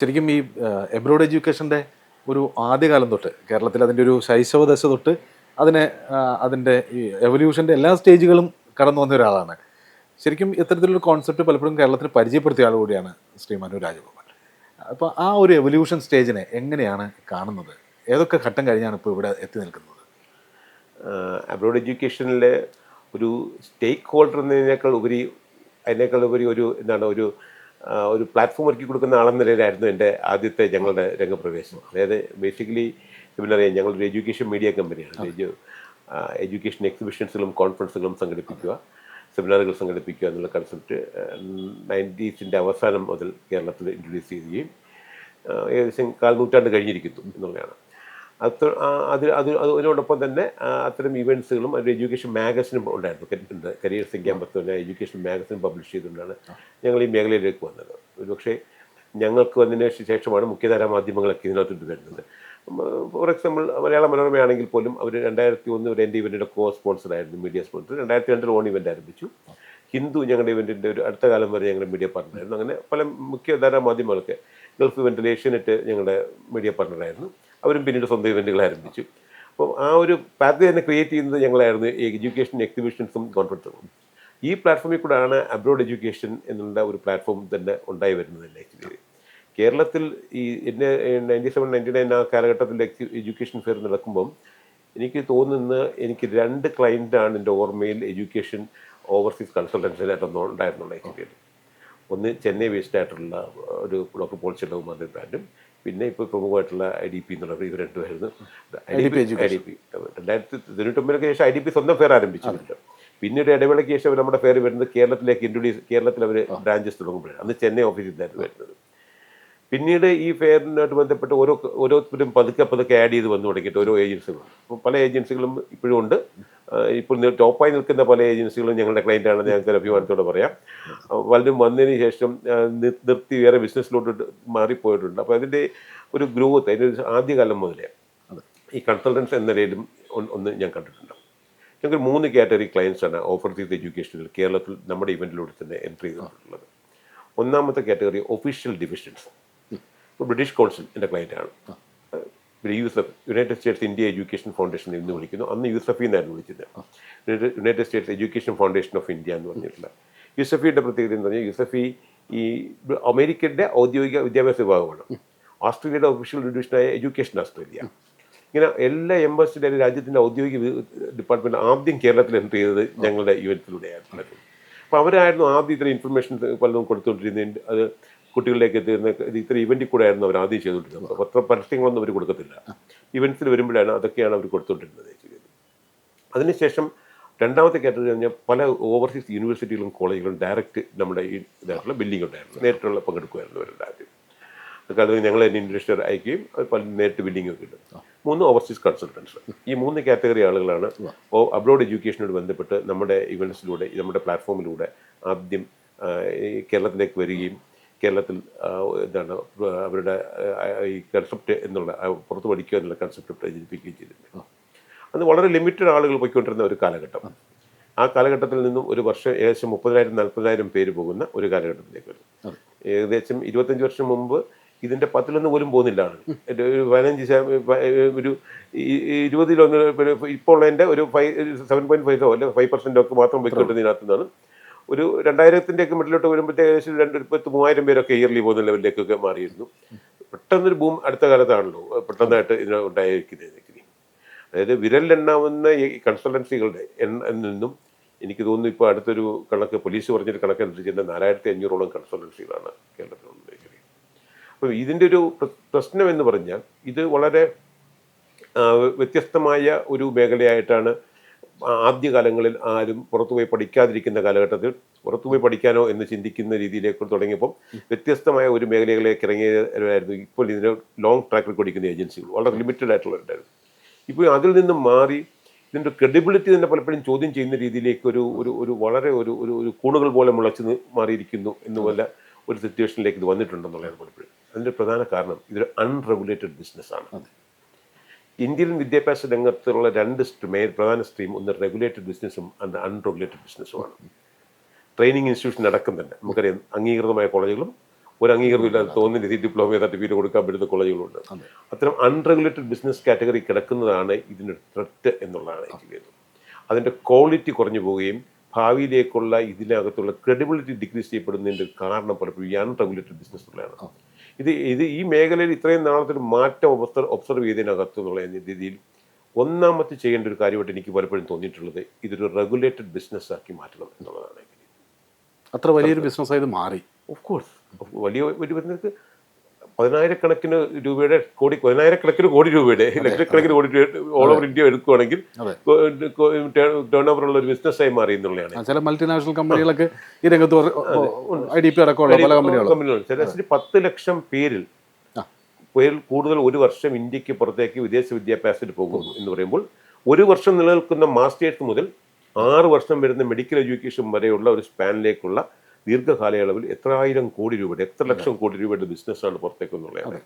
ശരിക്കും ഈ എബ്രോഡ് എഡ്യൂക്കേഷന്റെ ഒരു ആദ്യകാലം തൊട്ട് കേരളത്തിൽ അതിന്റെ ഒരു ശൈശവ ദശ തൊട്ട് അതിനെ അതിന്റെ ഈ എവല്യൂഷന്റെ എല്ലാ സ്റ്റേജുകളും കടന്നു വന്ന ഒരാളാണ്. ശരിക്കും ഇത്തരത്തിലൊരു കോൺസെപ്റ്റ് പലപ്പോഴും കേരളത്തിൽ പരിചയപ്പെടുത്തിയ ആൾ കൂടിയാണ് ശ്രീ മനു രാജഗോപാൽ. അപ്പോൾ ആ ഒരു എവല്യൂഷൻ സ്റ്റേജിനെ എങ്ങനെയാണ് കാണുന്നത്? ഏതൊക്കെ ഘട്ടം കഴിഞ്ഞാണ് ഇപ്പോൾ ഇവിടെ എത്തി നിൽക്കുന്നത്? അബ്രോഡ് എഡ്യൂക്കേഷനിലെ ഒരു സ്റ്റേക്ക് ഹോൾഡർ എന്നതിനേക്കാൾ ഉപരി അതിനേക്കാൾ ഉപരി ഒരു എന്താണ് ഒരു ഒരു പ്ലാറ്റ്ഫോം ഒരുക്കി കൊടുക്കുന്ന ആളെന്ന നിലയിലായിരുന്നു എന്റെ ആദ്യത്തെ ഞങ്ങളുടെ രംഗപ്രവേശം അതായത് ബേസിക്കലി ഇവനറിയാം ഞങ്ങളൊരു എഡ്യൂക്കേഷൻ മീഡിയ കമ്പനിയാണ് എഡ്യു എഡ്യൂക്കേഷൻ എക്സിബിഷൻസുകളും കോൺഫറൻസുകളും സംഘടിപ്പിക്കുക സെമിനാറുകൾ സംഘടിപ്പിക്കുക എന്നുള്ള കൺസെപ്റ്റ് നയന്റീസിന്റെ അവസാനം മുതൽ കേരളത്തിൽ ഇൻട്രൊഡ്യൂസ് ചെയ്യുകയും ഏകദേശം കാൽ നൂറ്റാണ്ട് കഴിഞ്ഞിരിക്കുന്നു എന്നുള്ളതാണ്. അത് അത് അത് അതിനോടൊപ്പം തന്നെ അത്തരം ഇവന്റ്സുകളും ഒരു എഡ്യൂക്കേഷൻ മാഗസിനും ഉണ്ടായിരുന്നു. കരിയർ ഇൻ ക്യാമ്പസ് തന്നെ എഡ്യൂക്കേഷൻ മാഗസിൻ പബ്ലിഷ് ചെയ്തുകൊണ്ടാണ് ഞങ്ങൾ ഈ മേഖലയിലേക്ക് വന്നത്. ഒരുപക്ഷെ ഞങ്ങൾക്ക് വന്നതിന് ശേഷമാണ് മുഖ്യധാര മാധ്യമങ്ങളൊക്കെ ഇതിനകത്തോട്ട് വരുന്നത്. ഫോർ എക്സാമ്പിൾ മലയാള മനോരമയാണെങ്കിൽ പോലും അവർ രണ്ടായിരത്തി ഒന്ന് ഒരു എന്റെ ഇവന്റിന്റെ കോ സ്പോൺസറായിരുന്നു മീഡിയ സ്പോൺസർ. രണ്ടായിരത്തി രണ്ടിൽ ഓൺ ഇവന്റ് ആരംഭിച്ചു. ഹിന്ദു ഞങ്ങളുടെ ഇവന്റിന്റെ ഒരു അടുത്ത കാലം വരെ ഞങ്ങളുടെ മീഡിയ പാർട്ണറായിരുന്നു. അങ്ങനെ പല മുഖ്യധാരാ മാധ്യമങ്ങളൊക്കെ ഗൾഫ് ഇവന്റിൽ ഏഷ്യനെറ്റ് ഞങ്ങളുടെ മീഡിയ പാർട്ണറായിരുന്നു. അവരും പിന്നീട് സ്വന്തം ഇവന്റുകൾ ആരംഭിച്ചു. അപ്പോൾ ആ ഒരു പാത്ത് തന്നെ ക്രിയേറ്റ് ചെയ്യുന്നത് ഞങ്ങളായിരുന്നു എഡ്യൂക്കേഷൻ എക്സിബിഷൻസും കോൺഫറൻസും ഈ പ്ലാറ്റ്ഫോമിൽ കൂടെയാണ് അബ്രോഡ് എഡ്യൂക്കേഷൻ എന്നുള്ള ഒരു പ്ലാറ്റ്ഫോം തന്നെ ഉണ്ടായി വരുന്നത് ആക്ച്വലി കേരളത്തിൽ ഈ എന്റെ നയന്റി സെവൻ നയന്റി നയൻ ആ കാലഘട്ടത്തിൽ എഡ്യൂക്കേഷൻ ഫെയർ നടക്കുമ്പം എനിക്ക് തോന്നുന്നത് എനിക്ക് രണ്ട് ക്ലയന്റാണ് എന്റെ ഓർമ്മയിൽ എഡ്യൂക്കേഷൻ ഓവർസീസ് കൺസൾട്ടൻസിനായിട്ടൊന്നും ഉണ്ടായിരുന്നുള്ള ആക്ച്വലി ഒന്ന് ചെന്നൈ ബേസ്ഡ് ആയിട്ടുള്ള ഒരു ഡോക്ടർ പോൾ ചെല്ലവും അതിന്റെ ബ്രാൻഡും പിന്നെ ഇപ്പോൾ പ്രമുഖമായിട്ടുള്ള ഐ ഡി പി എന്നുള്ള ഇവർ രണ്ടുമായിരുന്നു I D P I D P രണ്ടായിരത്തി തൊണ്ണൂറ്റൊമ്പതിനൊക്കെ ശേഷം ഐ ഡി പി സ്വന്തം ഫെയർ ആരംഭിച്ചിട്ടുണ്ട്. പിന്നീട് ഇടവേളയ്ക്ക് ശേഷം നമ്മുടെ ഫെയർ വരുന്നത് കേരളത്തിലേക്ക് ഇൻട്രൊഡ്യൂസ് കേരളത്തിൽ അവർ ബ്രാഞ്ചസ് തുടങ്ങുമ്പോഴാണ്. അന്ന് ചെന്നൈ ഓഫീസിൽ നിന്നായിരുന്നു വരുന്നത്. പിന്നീട് ഈ ഫെയറിനായിട്ട് ബന്ധപ്പെട്ട് ഓരോ ഓരോരുത്തരും പതുക്കെ പതുക്കെ ആഡ് ചെയ്ത് വന്നു തുടങ്ങിയിട്ട് ഓരോ ഏജൻസികളും അപ്പോൾ പല ഏജൻസികളും ഇപ്പോഴും ഉണ്ട്. ഇപ്പോൾ ടോപ്പായി നിൽക്കുന്ന പല ഏജൻസികളും ഞങ്ങളുടെ ക്ലയന്റ് ആണെന്ന് ഞങ്ങൾക്ക് അഭിമാനത്തോടെ പറയാം. വലും പലരും വന്നതിന് ശേഷം നിർത്തി വേറെ ബിസിനസ്സിലോട്ട് മാറിപ്പോയിട്ടുണ്ട്. അപ്പോൾ അതിന്റെ ഒരു ഗ്രോത്ത് അതിന്റെ ആദ്യകാലം മുതലേ ഈ കൺസൾട്ടൻസ് എന്ന നിലയിലും ഒന്ന് ഞാൻ കണ്ടിട്ടുണ്ട്. ഞങ്ങൾക്ക് മൂന്ന് കാറ്റഗറി ക്ലയൻസാണ് ഓഫർ ചെയ്ത എഡ്യൂക്കേഷനിൽ കേരളത്തിൽ നമ്മുടെ ഇവന്റിലൂടെ തന്നെ എൻട്രി ചെയ്തിട്ടുള്ളത്. ഒന്നാമത്തെ category official divisions British Council എന്റെ ക്ലയന്റാണ് പിന്നെ USEF United States India Education Foundation എന്ന് വിളിക്കുന്നു. അന്ന് യൂസഫി എന്നായിരുന്നു വിളിച്ചത് United States Education Foundation of India എന്ന് പറഞ്ഞിട്ടുള്ള. യൂസഫിയുടെ പ്രത്യേകത എന്ന് പറഞ്ഞാൽ യൂസഫി ഈ അമേരിക്കയുടെ ഔദ്യോഗിക വിദ്യാഭ്യാസ വിഭാഗമാണ്. ഓസ്ട്രേലിയയുടെ ഒഫീഷ്യൽ ഡിവിഷനായ എഡ്യൂക്കേഷൻ ഓസ്ട്രേലിയ ഇങ്ങനെ എല്ലാ എംബസിയുടെ രാജ്യത്തിന്റെ ഔദ്യോഗിക ഡിപ്പാർട്ട്മെന്റ് ആദ്യം കേരളത്തിൽ എന്റർ ചെയ്തത് ഞങ്ങളുടെ ഇവന്റിലൂടെയായിരുന്നു അപ്പോൾ അവരായിരുന്നു ആദ്യം ഇത്ര ഇൻഫർമേഷൻ പലതും കൊടുത്തുകൊണ്ടിരുന്നത്. അത് കുട്ടികളിലേക്ക് എത്തിയിരുന്ന ഇത് ഇത്ര ഇവന്റിൽ കൂടെ ആയിരുന്നു അവർ ആദ്യം ചെയ്തുകൊണ്ടിരുന്നത്. പത്ര പരസ്യങ്ങളൊന്നും അവർ കൊടുക്കത്തില്ല. ഇവന്റ്സിൽ വരുമ്പോഴാണ് അതൊക്കെയാണ് അവർ കൊടുത്തുകൊണ്ടിരുന്നത്. അതിനുശേഷം രണ്ടാമത്തെ കാറ്റഗറി പറഞ്ഞാൽ പല ഓവർസീസ് യൂണിവേഴ്സിറ്റികളും കോളേജുകളും ഡയറക്റ്റ് നമ്മുടെ ഈ ഇതായിട്ടുള്ള ബില്ലിംഗ് ഉണ്ടായിരുന്നു. നേരിട്ടുള്ള പങ്കെടുക്കുമായിരുന്നു അവരുടെ ആദ്യം. അതൊക്കെ ഞങ്ങൾ തന്നെ ഇൻവെസ്റ്റർ അയക്കുകയും അത് പല നേരിട്ട് ബില്ലിംഗ് ഒക്കെ കിട്ടും മൂന്ന് ഓവർസീസ് കൺസൾട്ടൻസ് ഈ മൂന്ന് കാറ്റഗറി ആളുകളാണ് അബ്രോഡ് എഡ്യൂക്കേഷനോട് ബന്ധപ്പെട്ട് നമ്മുടെ ഇവന്റ്സിലൂടെ നമ്മുടെ പ്ലാറ്റ്ഫോമിലൂടെ ആദ്യം കേരളത്തിലേക്ക് വരികയും കേരളത്തിൽ എന്താണ് അവരുടെ ഈ കൺസെപ്റ്റ് എന്നുള്ള പുറത്ത് പഠിക്കുക എന്നുള്ള കൺസെപ്റ്റ് പ്രചരിപ്പിക്കുകയും ചെയ്തിട്ടുണ്ട്. അത് വളരെ ലിമിറ്റഡ് ആളുകൾ പോയിക്കൊണ്ടിരുന്ന ഒരു കാലഘട്ടം. ആ. കാലഘട്ടത്തിൽ നിന്നും ഒരു വർഷം ഏകദേശം മുപ്പതിനായിരം നാൽപ്പതിനായിരം പേര് പോകുന്ന ഒരു കാലഘട്ടത്തിലേക്ക് വരും ഏകദേശം ഇരുപത്തഞ്ച് വർഷം മുമ്പ് ഇതിന്റെ പത്തിലൊന്ന് പോലും പോകുന്നില്ല ആളുകൾ. ഒരു ഒരു പതിനഞ്ച് ഒരു ഇരുപതിലൊന്ന് ഇപ്പോൾ ഉള്ളതിന്റെ ഒരു ഫൈവ് സെവൻ പോയിന്റ് ഫൈവോ അല്ലെങ്കിൽ ഫൈവ് പെർസെന്റോ ഒക്കെ മാത്രം പോയിക്കൊണ്ടിരുന്നതിനകത്ത് നിന്നാണ് ഒരു രണ്ടായിരത്തിന്റെ ഒക്കെ മിഡിലോട്ട് വരുമ്പോഴത്തേക്ക് ഏകദേശം രണ്ട് പത്ത് മൂവായിരം പേരൊക്കെ ഇയർലി പോകുന്ന ലെവലിലേക്കൊക്കെ മാറിയിരുന്നു. പെട്ടെന്നൊരു ബൂം അടുത്ത കാലത്താണല്ലോ പെട്ടെന്നായിട്ട് ഇതിന് ഉണ്ടായിരിക്കുന്നത് അതായത് വിരലിലെണ്ണാവുന്ന ഈ കൺസൾട്ടൻസികളുടെ എണ്ണ നിന്നും എനിക്ക് തോന്നുന്നു ഇപ്പോൾ അടുത്തൊരു കണക്ക് പോലീസ് പറഞ്ഞൊരു കണക്കനുസരിച്ച് നാലായിരത്തി അഞ്ഞൂറോളം കൺസൾട്ടൻസികളാണ് കേരളത്തിലുള്ളത് അപ്പോൾ ഇതിന്റെ ഒരു പ്ര- പ്രശ്നം എന്ന് പറഞ്ഞാൽ ഇത് വളരെ വ്യത്യസ്തമായ ഒരു മേഖലയായിട്ടാണ് ആദ്യകാലങ്ങളിൽ ആരും പുറത്തുപോയി പഠിക്കാതിരിക്കുന്ന കാലഘട്ടത്തിൽ പുറത്തുപോയി പഠിക്കാനോ എന്ന് ചിന്തിക്കുന്ന രീതിയിലേക്ക് തുടങ്ങിയപ്പോൾ വ്യത്യസ്തമായ ഒരു മേഖലകളിലേക്ക് ഇറങ്ങിയവരായിരുന്നു ഇപ്പോൾ ഇതിന് ലോങ് ട്രാക്ക് റെക്കോർഡ് ഇരിക്കുന്ന ഏജൻസികൾ. വളരെ ലിമിറ്റഡ് ആയിട്ടുള്ളവരുണ്ടായിരുന്നു. ഇപ്പോൾ അതിൽ നിന്നും മാറി ഇതിന്റെ ക്രെഡിബിലിറ്റി തന്നെ പലപ്പോഴും ചോദ്യം ചെയ്യുന്ന രീതിയിലേക്ക് ഒരു ഒരു ഒരു വളരെ ഒരു ഒരു ഒരു കൂണുകൾ പോലെ മുളച്ച് മാറിയിരിക്കുന്നു എന്ന് പോലെ ഒരു സിറ്റുവേഷനിലേക്ക് ഇത് വന്നിട്ടുണ്ടെന്നുള്ളതാണ് പലപ്പോഴും. അതിന്റെ പ്രധാന കാരണം ഇതൊരു അൺറെഗുലേറ്റഡ് ബിസിനസ്സാണ് ഇന്ത്യൻ വിദ്യാഭ്യാസ രംഗത്തുള്ള രണ്ട് സ്ട്രീം പ്രധാന സ്ട്രീം ഒന്ന് റെഗുലേറ്റഡ് ബിസിനസ്സും അത് അൺറെഗുലേറ്റഡ് ബിസിനസ്സുമാണ് ട്രെയിനിങ് ഇൻസ്റ്റിറ്റ്യൂഷൻ അടക്കം തന്നെ. നമുക്കറിയാം അംഗീകൃതമായ കോളേജുകളും ഒരു അംഗീകൃതമില്ലാതെ തോന്നുന്ന രീതി ഡിപ്ലോമ സർട്ടിഫിക്കറ്റ് കൊടുക്കാൻ പറ്റുന്ന കോളേജുകളുണ്ട്. അത്തരം അൺറെഗുലേറ്റഡ് ബിസിനസ് കാറ്റഗറി കിടക്കുന്നതാണ് ഇതിന്റെ ത്രെറ്റ് എന്നുള്ളതാണ് എനിക്ക് തോന്നുന്നത്. അതിന്റെ ക്വാളിറ്റി കുറഞ്ഞു പോവുകയും ഭാവിയിലേക്കുള്ള ഇതിനകത്തുള്ള ക്രെഡിബിലിറ്റി ഡിക്രീസ് ചെയ്യപ്പെടുന്നതിന്റെ കാരണം പലപ്പോഴും ഈ അൺറെഗുലേറ്റഡ് ബിസിനസ്സുകളാണ് ഇത് ഇത് ഈ മേഖലയിൽ ഇത്രയും നാളത്തെ ഒരു മാറ്റം ഒബ്സർവ് ഒബ്സർവ് ചെയ്തതിനകത്ത് എന്നുള്ള രീതിയിൽ ഒന്നാമത്തെ ചെയ്യേണ്ട ഒരു കാര്യമായിട്ട് എനിക്ക് പലപ്പോഴും തോന്നിയിട്ടുള്ളത് ഇതൊരു റെഗുലേറ്റഡ് ബിസിനസ് ആക്കി മാറ്റണം എന്നുള്ളതാണ്. അത്ര വലിയൊരു ബിസിനസ്സായി ഇത് മാറി. ഓഫ് കോഴ്സ് വലിയ ഒരു ബിസിനസ് പതിനായിരക്കണക്കിന് രൂപയുടെ കോടി പതിനായിരക്കണക്കിന് കോടി രൂപയുടെ ലക്ഷക്കണക്കിന് കോടി ഓൾ ഓവർ ഇന്ത്യ എടുക്കുകയാണെങ്കിൽ. ടേൺ ഓവർ ഉള്ള ഒരു ബിസിനസ്സായി മാറി എന്നുള്ളതാണ്. ചില മൾട്ടിനാഷണൽ കമ്പനികളൊക്കെ ഈ രംഗത്ത് ഐ ഡി പി അടക്കമുള്ള പല കമ്പനികളും ശരാശരി പത്ത് ലക്ഷം പേരിൽ പേരിൽ കൂടുതൽ ഒരു വർഷം ഇന്ത്യയ്ക്ക് പുറത്തേക്ക് വിദേശ വിദ്യാഭ്യാസത്തിന് പോകും എന്ന് പറയുമ്പോൾ ഒരു വർഷം നിലനിൽക്കുന്ന മാസ്റ്റേഴ്സ് മുതൽ ആറ് വർഷം വരുന്ന മെഡിക്കൽ എഡ്യൂക്കേഷൻ വരെയുള്ള ഒരു സ്പാനിലേക്കുള്ള ദീർഘകാലയളവിൽ എത്രായിരം കോടി രൂപയുടെ എത്ര ലക്ഷം കോടി രൂപയുടെ ബിസിനസ്സാണ് പുറത്തേക്ക് എന്നുള്ളതാണ്